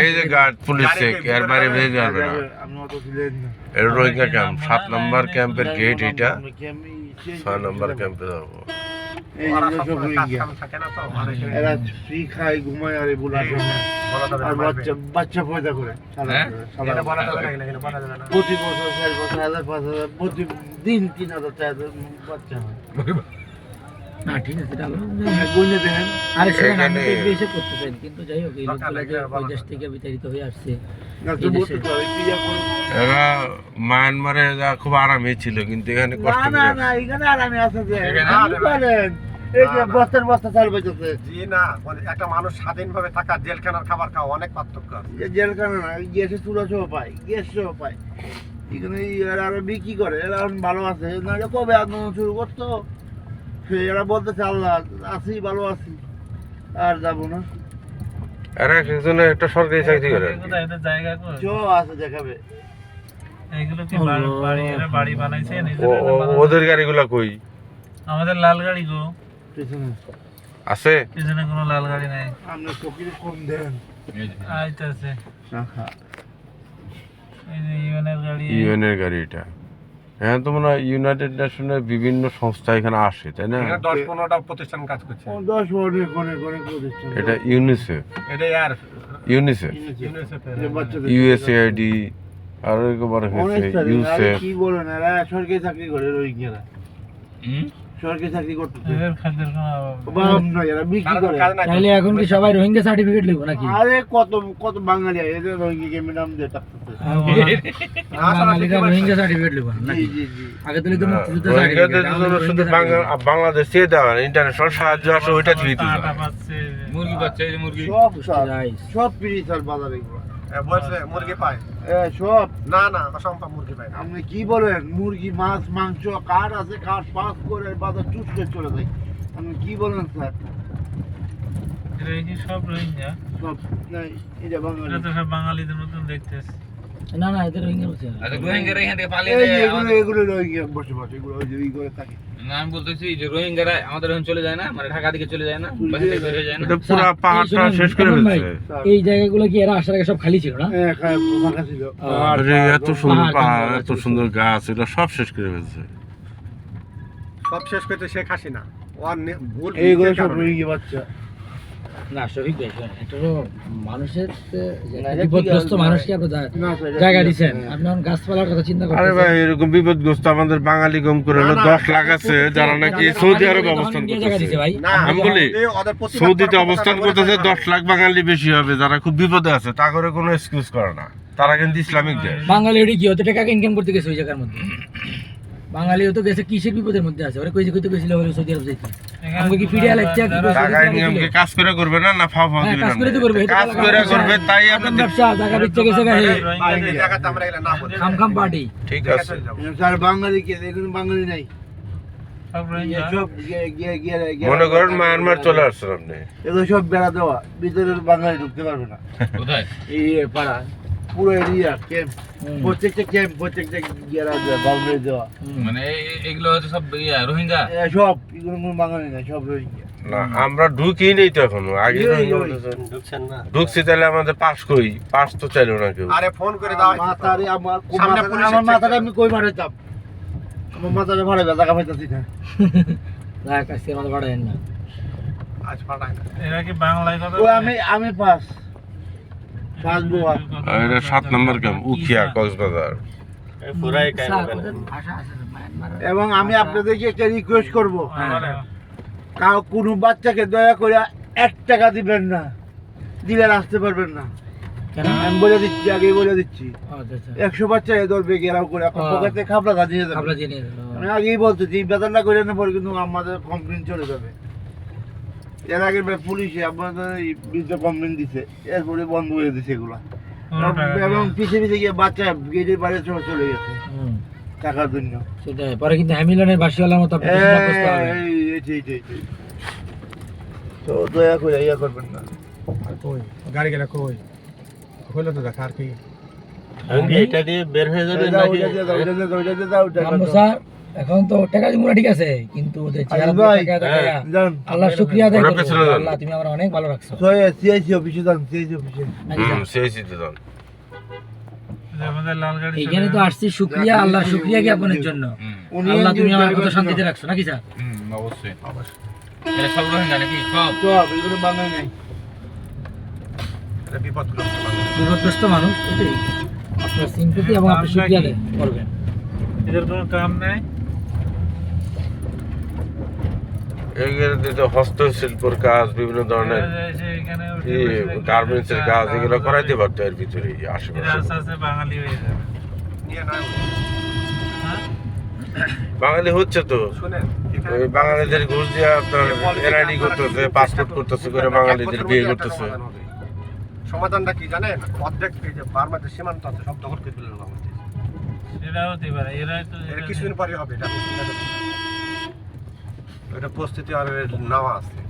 এই যে guard police এর বাইরে বেরিয়ে যাবে না। আপনি অত ছিলেন না। এটা রোহিঙ্গা ক্যাম্প সাত নম্বর ক্যাম্পের গেট এটা। ছয় নম্বর ক্যাম্পে যাব। এরা ফ্রি খায় ঘুমায় আর এগুলো আর বাচ্চা বাচ্চা পয়দা করে সালা হ্যাঁ? প্রতি বছর চার বছর হাজার পাঁচ হাজার প্রতিদিন তিন হাজার চার হাজার বাচ্চা হয়। না ঠিক আছে এটা। হ্যাঁ, দেখেন আরে সেখানে আমি এসে করতে চাই কিন্তু যাই হোক এই লোকগুলো দেশ থেকে। বিতাড়িত হয়ে আসছে না হয়। এরা মায়ানমারে খুব আরামে ছিল কিন্তু এখানে কষ্ট না না না এখানে আরামে আছে যে। এই যে না, না। বস্তার বস্তা চাল বেচেছে জি না, মানে একটা মানুষ স্বাধীনভাবে থাকা জেলখানার খাবার খাওয়া অনেক পার্থক্য আছে। যে জেলখানা না গ্যাসের চুলা সহ পায় গ্যাস সহ পায়। এখানে এরা আরও বিক্রি করে এরা ভালো আছে। নাহলে কবে আন্দোলন শুরু করতো? সে এরা বলতেছে আল্লাহ আছি ভালো আছি আর যাব না। একজনে একটা সরকারি চাকরি করে। জায়গা আছে দেখাবে। এইগুলো কি বাড়ি বাড়ি এরা বাড়ি বানাইছে ওদের গাড়িগুলা কই? আমাদের লাল গাড়ি গো। পেছনে। আছে? পিছনে কোনো লাল গাড়ি নাই। আপনি চকির কম দেন? আইতাছে। এই যে ইউএনের গাড়ি। ইউএনের গাড়ি এটা। হ্যাঁ তো মনে হয় ইউনাইটেড নেশনের বিভিন্ন সংস্থা এখানে আসে তাই না? দশ পনেরোটা প্রতিষ্ঠান কাজ করছে। দশ অনেক অনেক অনেক প্রতিষ্ঠান। এটা ইউনিসেফ এটা আর ইউনিসেফ ইউএসএআইডি আর একবার হয়েছে ইউসেফ কি বলেন এরা সরকারি চাকরি করে রোহিঙ্গারা। সরকারি চাকরি করতেছে। এদের খাদ্যের কোনো বাপ নয় এরা বিক্রি করে। কাজ নাই। তাহলে এখন কি সবাই রোহিঙ্গা সার্টিফিকেট লিখব নাকি? আরে কত কত বাঙালি এদের রোহিঙ্গা কেমন নাম দিয়ে থাকতেছে রোহিঙ্গা সার্টিফিকেট লিখব আগে তো লিখতো মুক্তিযুদ্ধ সার্টিফিকেট জন্য শুধু বাংলা- বাংলাদেশ থেকে দেওয়া ইন্টারন্যাশনাল সাহায্য আসে ওইটা দিয়ে মুরগি বাচ্চা এই মুরগি। সব সব ফ্রি স্যার বাজারে। বলছে মুরগি পায়। সব না না অসম্ভব মুরগি পায় না। আপনি কি বলেন? মুরগি মাছ মাংস কাঠ আছে পাস করে বাজার চুপ করে চলে যায়। আপনি কি বলেন স্যার? সব রোহিঙ্গা। সব এটা বাঙালি। এরা তো সব বাঙালিদের মতন দেখতেছে। না না এদের রোহিঙ্গা বলছে আচ্ছা রোহিঙ্গারা এখান থেকে পালিয়ে এই যায় এগুলো এগুলো রোহিঙ্গা বসে বসে এগুলো ওই যে ই করে থাকে। না, আমি বলতেছি যে রোহিঙ্গারা আমাদের এখন চলে যায় না মানে ঢাকা দিকে চলে যায় না বাসা থেকে বের হয়ে যায় না। এটা পুরো পাহাড়টা শেষ করে ফেলছে। এই জায়গাগুলো কি এরা আসার আগে সব খালি ছিল না? হ্যাঁ, ফাঁকা ছিল। আর এত সুন্দর পাহাড়, এত সুন্দর গাছ এটা সব শেষ করে ফেলছে। সব শেষ করতে শেখ হাসিনা। ওর ভুল এইগুলো সব রোহিঙ্গা বাচ্চা। না শফিক ভাই এটা তো মানুষের যে না, একটা এটা ঠিক বিপদগ্রস্ত মানুষকে আপনি জা- না, স্যার, এটা জায়গা দিচ্ছেন আপনি এখন গাছপালার কথা চিন্তা আরে ভাই এরকম বিপদগ্রস্ত আমাদের বাঙালি কম করে হলো দশ লাখ আছে যারা নাকি সৌদি আরবে অবস্থান করতেছে আমি বলি, সৌদিতে অবস্থান করতেছে দশ লাখ বাঙালি বেশি হবে যারা খুব বিপদে আছে তা করে কোনো এক্সকিউজ করে না তারা কিন্তু ইসলামিক দেশ বাঙালি কি হতে টাকা ইনকাম করতে গেছে ওই জায়গার মধ্যে বাঙালি তো গেছে কিসের বিপদের মধ্যে আছে? ওরা কইছে কইতে গেছিল ওরা সৌদি আরব যাইতে। আমাকে কি ফিরিয়া লাগছে টাকা ইনকাম কি কাজ করে করবে না না ফাও ফাও হ্যাঁ, দিবে কাজ করে তো করবে, কাজ করে করবে তাই আপনাদের ব্যবসা জায়গা দিচ্ছে গেছে এই জায়গাতে আমরা এগুলো না বলি। খাম খাম পার্টি। ঠিক আছে। স্যার বাঙালি কে এখানে বাঙালি নাই। মনে করেন মায়ানমার চলে আসছেন আপনি। এগুলো সব বেড়া দেওয়া। ভিতরে বাঙালি ঢুকতে পারবে না। কোথায়? এই পাড়া পুরো এরিয়া ক্যাম্প প্রত্যেকটা ক্যাম্প প্রত্যেকটা গেরা দেওয়া বাউন্ডারি দেওয়া। মানে এগুলো হচ্ছে সব ইয়া, রোহিঙ্গা? এ সব এগুলো কোনো বাঙালি নাই সব রোহিঙ্গা। না আমরা ঢুকি নেই তো এখনও আগে না। ঢুকছি তাহলে আমাদের পাস কই পাস তো চাইলো না কেউ। আরে ফোন করে দাও। মাথারে আমার আমার মাথাটা আমি কই মারাইতাম আমার মাথাটা ভাড়া জায়গা পাইতাছি না। দেখ আজকে আমাদের পাঠায় না। আজ পাঠায় না। এরা কি বাংলায় কথা আমি আমি পাস। এটা সাত নম্বর ক্যাম্প উখিয়া কক্সবাজার। এবং আমি আপনাদেরকে একটা রিকোয়েস্ট করব। হ্যাঁ। কাউ কোনো বাচ্চাকে দয়া করে এক টাকা দিবেন না দিলে আসতে পারবেন না। কেন? আমি বলে দিচ্ছি আগেই বলে দিচ্ছি। আচ্ছা আচ্ছা। একশো বাচ্চা এ ধরবে গেরাও করে আপনার ও। পকেটে খাবলা যাবে দিয়ে নিয়ে আমি আগেই বলতেছি বেতনটা করে না পরে কিন্তু আমাদের কমপ্লেন চলে যাবে। এর আগে পুলিশে আপনাদের এই বিরুদ্ধে কমপ্লেন দিছে এরপরে বন্ধ করে দিছে এগুলা। এবং। পিছিয়ে পিছিয়ে গিয়ে বাচ্চা গেটের বাইরে চলে চলে গেছে টাকার জন্য। সেটাই পরে কিন্তু হ্যামিলনের বাসিওয়ালার মতো। তো দয়া করে ইয়া করবেন না। কই? গাড়ি গেলে কই? হইল তো দেখা আর কি। ওইটা দিয়ে দাও, ওইটা দিয়ে দাও, এখন তো টাকা ঠিক আছে কিন্তু ওদের চেহারা যান আল্লাহ শুকরিয়া আদায় যান। আল্লাহ তুমি আমার অনেক ভালো রাখছো। সিআইসি অফিসে যান সিআইসি অফিসে নাকি হুম স্যার? সেই সিদ্ধান্ত যে আমাদের লাল গাড়ি চলে এইখানে তো আসছি শুকরিয়া আল্লাহ শুকরিয়া জ্ঞাপনের জন্য? আল্লাহ তুমি আমার শান্তিতে রাখছো নাকি স্যার? হুম অবশ্যই এটা সব রোহিঙ্গা নাকি? সব। সব এগুলো বাংলা নাই। বিপদগ্রস্ত মানুষ এটাই। আপনার সিম্পতি এবং আপনি শুকরিয়া করবেন। এদের কোনো কাম নেই? এগুলোতে তো হস্তশিল্পর কাজ বিভিন্ন ধরনের এরা গার্মেন্টস এর কাজ এগুলো করাইতে পারতো এর ভিতরে আশেপাশে। বাঙালি হয়ে? বাঙালি হচ্ছে তো। শুনেন এখানে ওই বাঙালিদের ঘুষ দিয়ে আপনার এনআইডি করতেছে পাসপোর্ট করতেছে করে বাঙালিদের বিয়ে করতেছে। সমাধানটা কি জানেন? অর্ধেক সীমান্ত আছে সব দখল করে এরাই তো কিছুদিন পরে হবে এটা চিন্তা প্রস্তুতি আর নেওয়া আছে।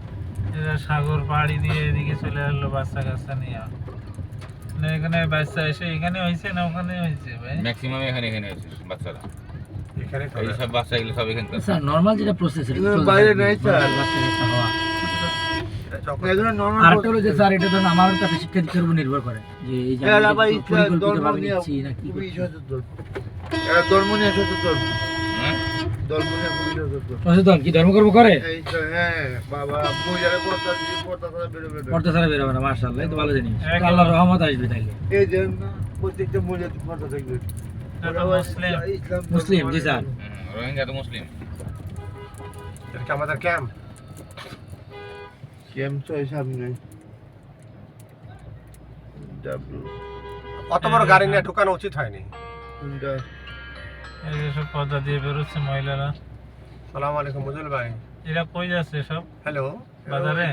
সাগর পাহাড়ি দিয়ে এদিকে চলে আসলো বাচ্চা কাচ্চা নিয়ে। না এখানে বাচ্চা এসে এখানে হয়েছে না ওখানে হয়েছে ভাই? ম্যাক্সিমাম এখানে এখানে আছে বাচ্চারা। এখানে সব বাচ্চা এগুলো সব এখানকার। স্যার নর্মাল যেটা প্রসেস বাইরে নেই, স্যার। এটা যখন এগুলো নর্মাল আরেকটা হলো যে স্যার এটা তো আমার কাছে শিক্ষা উপর নির্ভর করে। যে এই ধর্ম নিয়ে নিচ্ছি না কি ধর্ম? ধর্ম সচেতন কি ধর্মকর্ম করে? হ্যাঁ পর্দা ছাড়া বেরোবে না। পর্দা ছাড়া বেরোবে না মার্শাল্লাহ তো ভালো জিনিস। একদম। রহমত আসবে তাইলে। এই যে প্রত্যেকটা মহিলা পর্দা থাকবে। মুসলিম। ইসলাম ধর্ম মুসলিম, জি মানে স্যার। রোহিঙ্গা তো মুসলিম। এটা আমাদের ক্যাম্প? কেম ছয় সামনে। ডাব্লিউ অত বড় গাড়ি নিয়ে ঢুকানো উচিত হয়নি? এই যে সব পর্দা দিয়ে বেরোচ্ছে মহিলারা। সালাম আলাইকুম মুজুল ভাই। এরা কই যাচ্ছে সব? হ্যালো। বাজারে?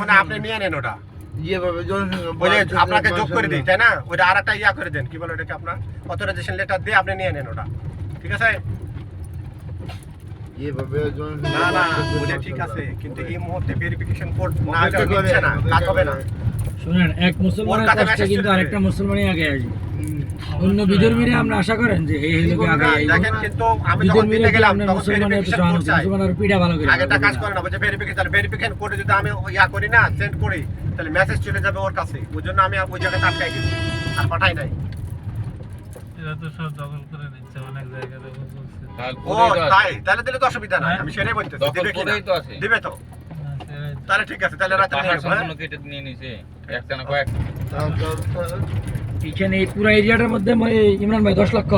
মানে আপনি নিয়ে নেন ওটা। ইয়ে আপনাকে যোগ করে দিই তাই না? ওইটা আর একটা ইয়া করে দেন কি বলে ওটাকে আপনার অথরাইজেশন লেটার দিয়ে আপনি নিয়ে নেন ওটা। ঠিক আছে? ইয়ে না না ওটা ঠিক আছে কিন্তু এই মুহূর্তে ভেরিফিকেশন কোড না অপেক্ষা হলে করে, দিচ্ছে না কাজ হবে না। শুনেন এক মুসলমানের কষ্টে কিন্তু আরেকটা মুসলমানই আগে আসবে। অন্য বিধর্মীরা আমরা আশা করেন যে এই লোকে আগে দেখেন কিন্তু আমি যখন দিতে গেলাম তখন মুসলমানের এত ভেরিফিকেশন সহানুভূতি, কোড চাই। মুসলমানের পিঠা ভালো করে আগেটা কাজ করে করে না বলছে ভেরিফিকেশন ভেরিফিকেশন কোডে যদি আমি ইয়া করি না সেন্ড করি তাহলে মেসেজ চলে যাবে ওর কাছে। ওই জন্য আমি ওই জায়গাতে আটকাই দিচ্ছি আর পাঠাই নাই। এরা তো সব দখল করে নিচ্ছে অনেক জায়গা দখল করছে। তাহলে তাই? তাহলে দিলে তো অসুবিধা নাই আমি সেটাই বলতেছি। দিবে কি তো আছে। তো। তাহলে ঠিক আছে তাহলে রাতে নিয়ে নিছে একটা না কয়েক। পিছনে এই পুরো এরিয়াটার মধ্যে ইমরান ভাই 10 লক্ষ।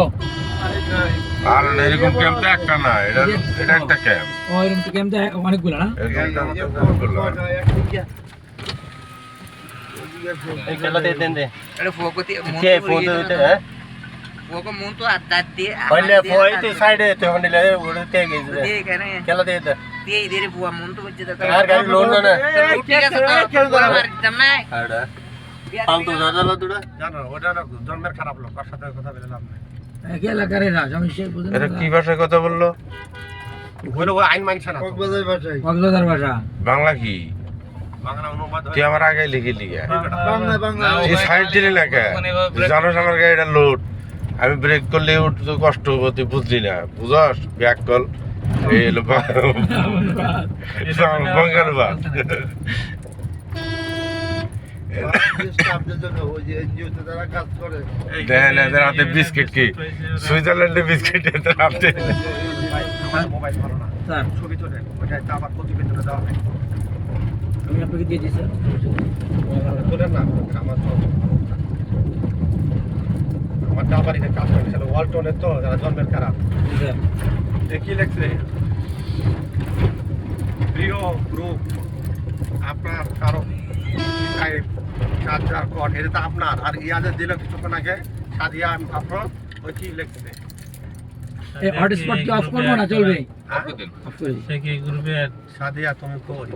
আর এরকম ক্যাম্প তো একটা না এটা এটা একটা ক্যাম্প ও এরকম ক্যাম্প তো অনেকগুলো না? এই খেলাতে দেন ফোন হ্যাঁ? তো হ্যাঁ? ಹೋಗೋ ಮುಂತು ಅದ್ದಾತಿ ಒಳ್ಳೆ ಹೋಯ್ತು ಸೈಡ್ ತಗೊಂಡಿಲ್ಲ ಉಳಿತೆ ಕೆಲದೇ ಇದೆ ಇದ್ದೀರಿ ಬುವ কি বাংলা কি আমার আগে লিখে লিখে সাইড দিলি জানো আমার লোড আমি ব্রেক করলে উঠতে কষ্ট হব তুই বুঝলি না। বুঝস ব্যাক কল হাতে বিস্কিট কি? সুইজারল্যান্ডে বিস্কিট এদের হাতে আমার মোবাইল ভালো না ছবি তোলেন ওটা আবার প্রতিবেদনে দেওয়া হয় আমি আপনাকে দিয়ে দিই স্যার। তোলেন না আমার আমার ডাবারিতে কাজ করে সেটা ওয়ালটনের তো যারা জন্মের খারাপ কি লেখছে? প্রিয় গ্রুপ আপনার কারও চার্জার কট এটা তো আপনার আর ইয়াদের দিল কিছুক্ষণ আগে সাদিয়া আপনার ওই কি লিখছে? এই হটস্পট কি অফ করব না? চলবে? হ্যাঁ? করে সাদিয়া তুমি কই?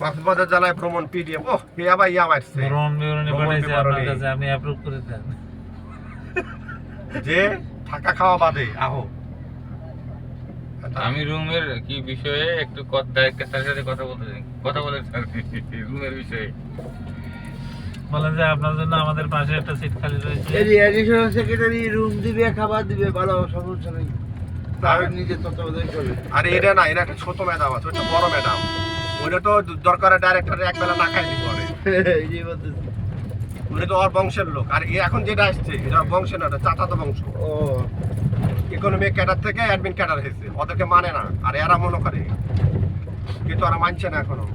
কক্সবাজার জেলায় ভ্রমণ পিডিএফ ও হে আবার ইয়া মারছে ভ্রমণ বিবরণী পাঠাইছে আপনার কাছে আপনি অ্যাপ্রুভ করে দেন। যে থাকা খাওয়া বাদে আহো। আমি রুমের কি বিষয়ে একটু কথা ডাইরেক্টর স্যারের সাথে কথা বলতে চাই? কথা বলে স্যার রুমের বিষয়ে। বলেন যে আপনার জন্য আমাদের পাশে একটা সিট খালি রয়েছে। এর অ্যাডিশনাল সেক্রেটারি রুম দিবে খাবার দিবে ভালো সমস্যা নেই। তার নিজের তত্ত্বাবধান করে আর এটা না এটা একটা ছোট ম্যাডাম আছে ওটা বড় ম্যাডাম ওটা তো দরকারে ডাইরেক্টর এক বেলা না খাই দিব এই যে বলতেছি। উনি তো ওর বংশের লোক। আর এ এখন যেটা আসছে এটা বংশের না এটা চাচাতো বংশ। ও। ইকোনমিক ক্যাডার থেকে অ্যাডমিন ক্যাডার হয়েছে। ওদেরকে মানে না আর এরা মনে করে। কিন্তু ওরা মানছে না এখনও।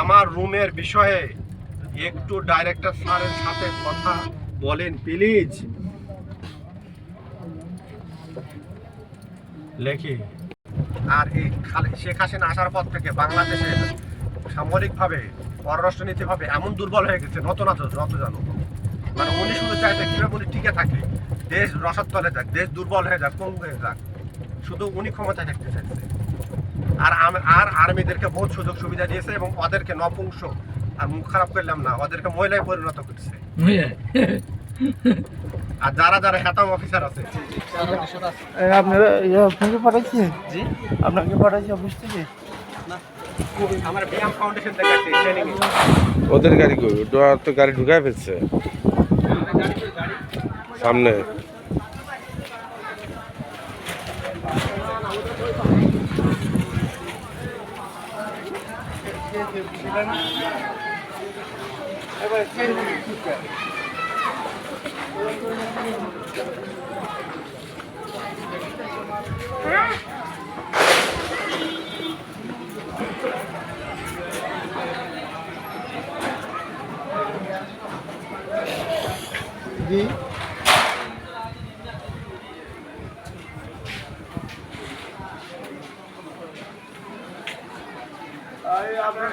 আমার রুমের বিষয়ে একটু ডাইরেক্টর স্যারের সাথে কথা বলেন প্লিজ লেখি। আর এই খালে- শেখ হাসিনা আসার পর থেকে বাংলাদেশে সামরিকভাবে পররাষ্ট্রনীতিভাবে এমন দুর্বল হয়ে গেছে নত না নত জানো। মানে উনি শুধু চাইছে কীভাবে উনি টিকে থাকে দেশ রসত্তলে যাক দেশ দুর্বল হয়ে যাক কম হয়ে যাক। শুধু উনি ক্ষমতায় থাকতে চাইছে। আর আর আর্মিদেরকে বহুত সুযোগ সুবিধা দিয়েছে এবং ওদেরকে নপুংস আর মুখ খারাপ করলাম না ওদেরকে মহিলায় পরিণত করছে। বুঝলে? আর যারা যারা হ্যাতাম অফিসার আছে। আপনারা আপনাকে পাঠাইছে? জি। আপনাকে পাঠাইছে অফিস থেকে? আমার বিয়াম ফাউন্ডেশন থেকে ট্রেনিং ওদের গাড়ি কই? ওটা তো গাড়ি ঢুকায় ফেলছে। সামনে। জি। আপনার